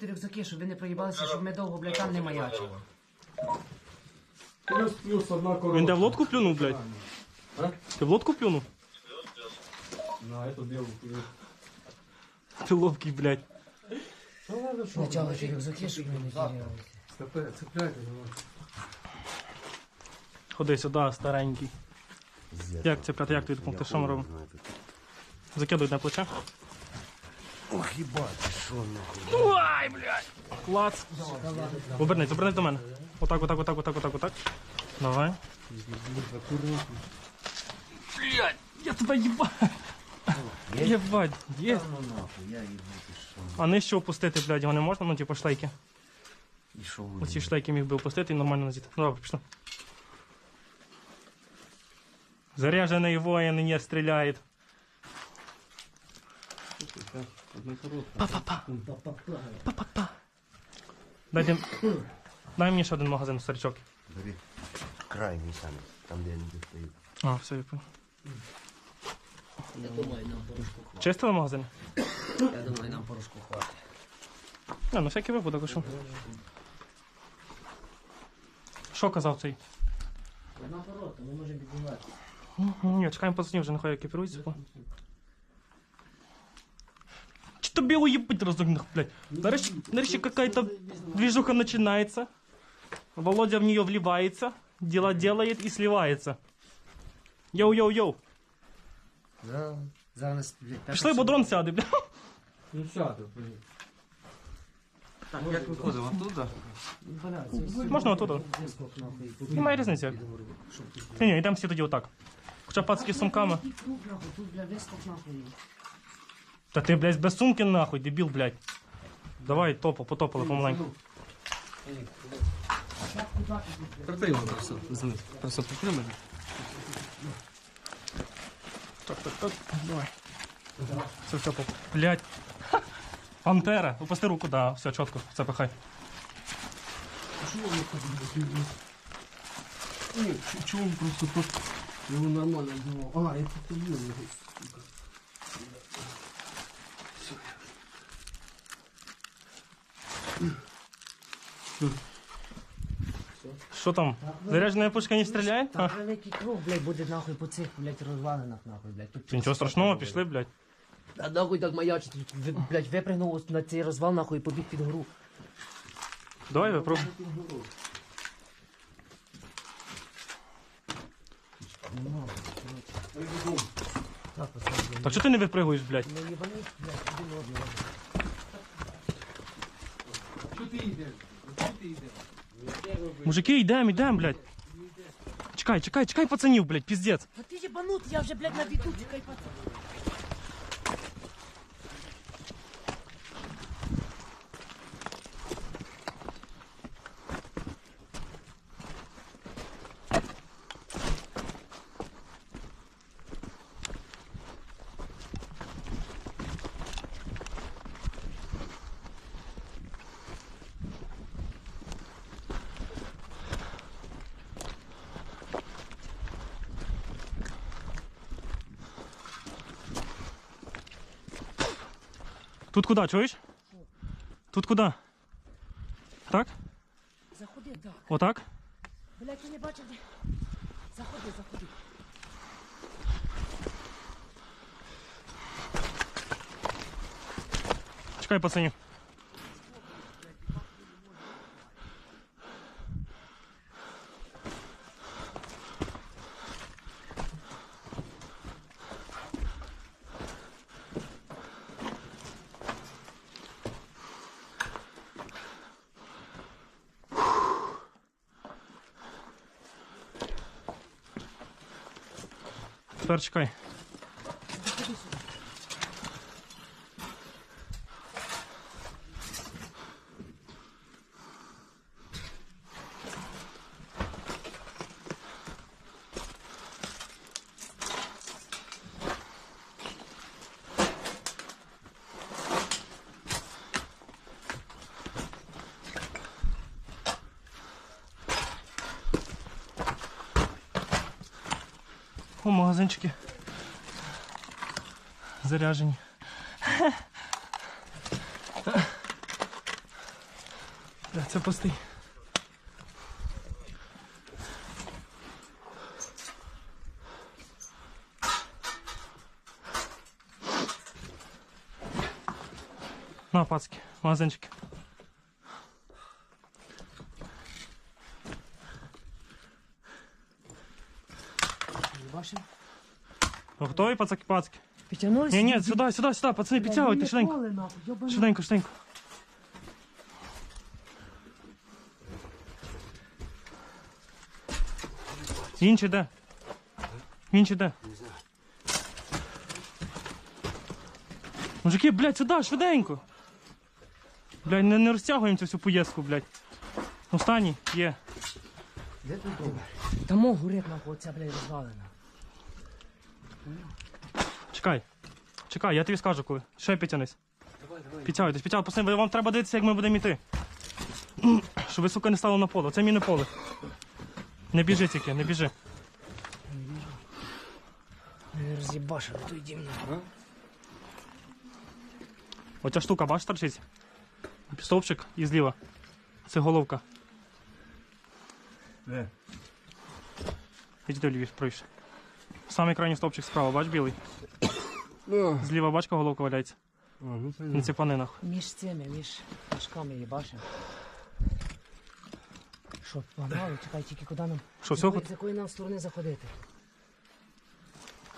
ті рюкзаки, щоб ви не проїбалися, щоб ми довго, блядь, там не маячили. Плюс плюс одна коробка. Він де в лодку плюнув, блядь? А? Ти в лодку плюнув? На эту белую плюс. Ти ловкий, блядь. Спочатку ті рюкзаки, щоб ми не. Цепляй- Цепляйте, давай. Ходи сюди, старенький. Як це, як тобі допомогти? Що ми робимо? Закидуй на плече. Ох, їбать, що нахуй. Ай, блядь! Клац. Обернись, обернись до мене. Отак, отак, отак, отак, отак, отак. Давай. Блядь, я тебе їбать. Єбать, є. А нижче опустити, блядь, його не можна, ну типу шлейки. І що ви? Оці шлейки міг би опустити і нормально назіти. Ну добре, пішли. Заряжений воїн не стріляє. Па-па-па. Па-па-па. Дайте... Дай мені ще один магазин, старичок. Бери. Крайній саме, там де люди стоять. А, все, я понял. Я думаю, нам порошку хватить. Чистили магазин? Я думаю, нам порошку хватить. Не, на всякий випадок, а що? Що казав цей? Наоборот, ми можемо піднімати. Ну, Ні, чекаємо пацанів, вже нехай екіпіруються. бо- Чи тобі уебать разогнах, блядь? Нарешті, нарешті какая-то движуха начинается. Володя в нее вливается, дела делает и сливается. Йоу-йоу-йоу. Да, зараз, блядь, Пішли, бо дрон сяде, бля. Ну сяду, блин. Як виходимо оттуда? Можна отут. Немає різниці. як. Ні, ні, йдемо всі тоді отак. Хоча пацки з сумками. Тут, нахуй, тут, бля, вискок, нахуй. Та ти, блядь, без сумки нахуй, дебіл, блядь. Давай, топо, потопали помаленьку. Прикрий його просто. Знизу. Просто прикрий мене. Так, так, так, давай. Все, все, поп. Блядь. Пантера. Опусти руку, да, все, чітко, це пихай. Чого він просто тут? Його нормально було. А, я тут є його. Що там? Заряджена пушка не стріляє? Там великий круг, блядь, буде нахуй по цих, блядь, розвалинах, нахуй, блядь. Тут Нічого страшного, пішли, блядь. А нахуй так маячить, ви, блядь, випригнув на цей розвал, нахуй, і побіг під гору. Давай випробуй. Так, пацан, блядь. Так що ти не випригуєш, блядь? Не їбанись, блядь, один одного. Що ти йдеш? Що ти йдеш? Мужики, йдем, йдем, блядь. Чекай, чекай, чекай, пацанів, блядь, піздець. А ти єбанут, я вже, блядь, на віду, чекай пацан. Тут куди, чуєш? Тут куди? Так? Заходи, так. Отак? Блядь, ти не бачив, де? Заходи, заходи. Чекай, пацанів. Тепер чекай. О, магазинчики. Заряжені. Це пустий. На, пацки, магазинчики. Бачив? Готові, пацаки, пацки? Підтягнулися? Ні, ні, сюди, сюди, сюди, пацани, підтягуйте, швиденько. Швиденько, швиденько. Інші де? Інші де? Мужики, блядь, сюди, швиденько. Блядь, не, не розтягуємо цю всю поїздку, блядь. Останній, є. Тому горить нахуй, оця, блядь, розвалена. Чекай. Чекай, я тобі скажу коли. Ще підтянись. Підтягуйтесь, підтягуйтесь. Пацани, вам треба дивитися, як ми будемо йти. Щоб ви, сука, не стало на поле. Це міне поле. Не біжи тільки, не біжи. Не роз'їбашили, то йдім нахуй. Оця штука, бачиш, торчить? Стовпчик і зліва. Це головка. Де? Іди лівіш, правіше. Самий крайній стовпчик справа, бач білий. Ну, Зліва бачка головка валяється. ну На цепанинах. Між цими, між мішками їбашив. Що, погнали? Чекай, тільки куди нам? Що, з все? якої, з якої нам сторони заходити?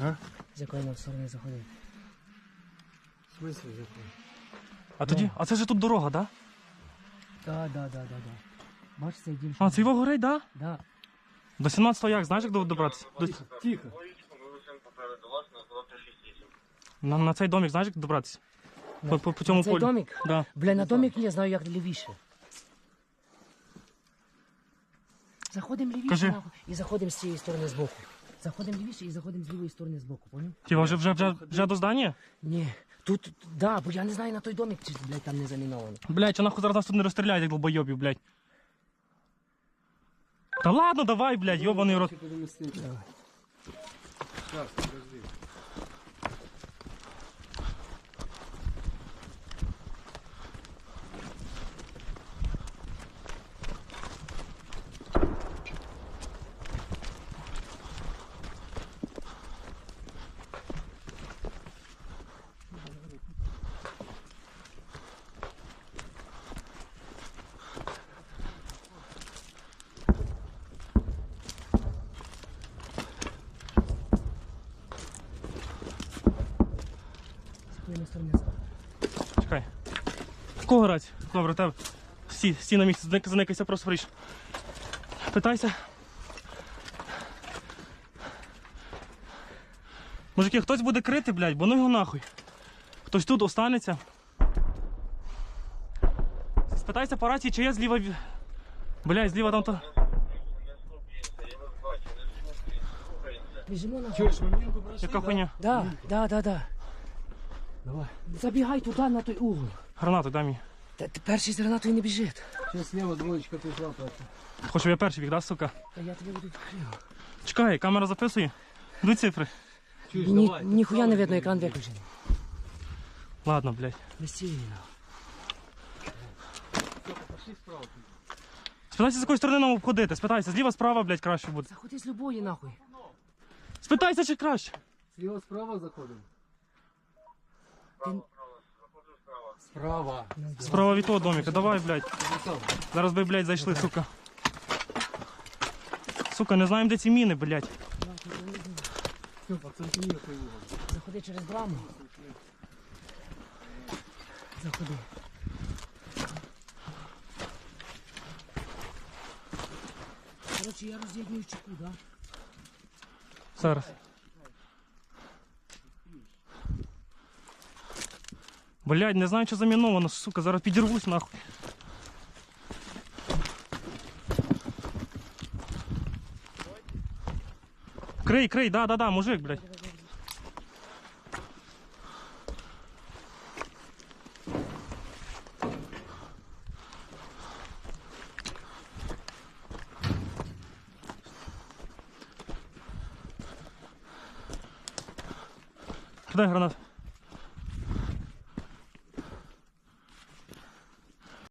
А? З якої нам сторони заходити? в смислі який? А тоді? А це ж тут дорога, да? Да, да, да, да, да. Бачиш, цей дім? А, це його горить, да? Да. До 17-го як, знаєш, як до- добратися? До... Тихо. На, на цей домик, знаєш, як добратися? По, по, по цьому На цей полю. домик? Да. Бля, на домик я знаю, як лівіше. Заходимо лівіше Кажи. нахуй, і заходимо з цієї сторони збоку. Заходимо лівіше і заходимо з лівої сторони збоку, поняв? Тіва, вже, вже, вже, вже до здання? Ні. Тут, да, бо я не знаю на той домик, чи, блядь, там не заміновано. Блять, а нахуй зараз нас тут не розстріляють, як долбойобів, блять. Та ладно, давай, блядь, йобаний рот. З подожди. З якої сторони заходимо. Чекай. В кого грать? Добре, тебе. Сі, сі на місці, заникайся просто фріш. Питайся. Мужики, хтось буде крити, блядь, бо ну його нахуй. Хтось тут останеться. Спитайся по рації, чи є зліва. Блядь, зліва там то. Біжимо на Яка хуйня? Да, да, да, да. Давай. Забігай туди, на той угол. Гранату дай мені. Та ти перший з гранатою не біжить. Сейчас слева двоечка пришла, просто. Хочу, я перший біг, да, сука? Та я тобі буду відкрив. Чекай, камера записує. Дуй цифри. Чуєш, Ні, давай. ніхуя не видно, екран виключений. Ладно, блядь. Справа. Спитайся, з якої сторони нам обходити. Спитайся, зліва, справа, блядь, краще буде. Заходи з любої нахуй. Спитайся, чи краще. Слева справа заходимо. Ти... Справа. Справа від того домика. Давай, блядь. Зараз би, блядь, зайшли, сука. Сука, не знаємо, де ці міни, блядь. Все, пацанки, Заходи через браму. Заходи. Коротше, я роз'єдную чеку, да? Зараз. Блядь, не знаю, що заміновано, сука, зараз підірвусь нахуй. Крий, крий, да, да, да, мужик, блядь. Кидай гранат.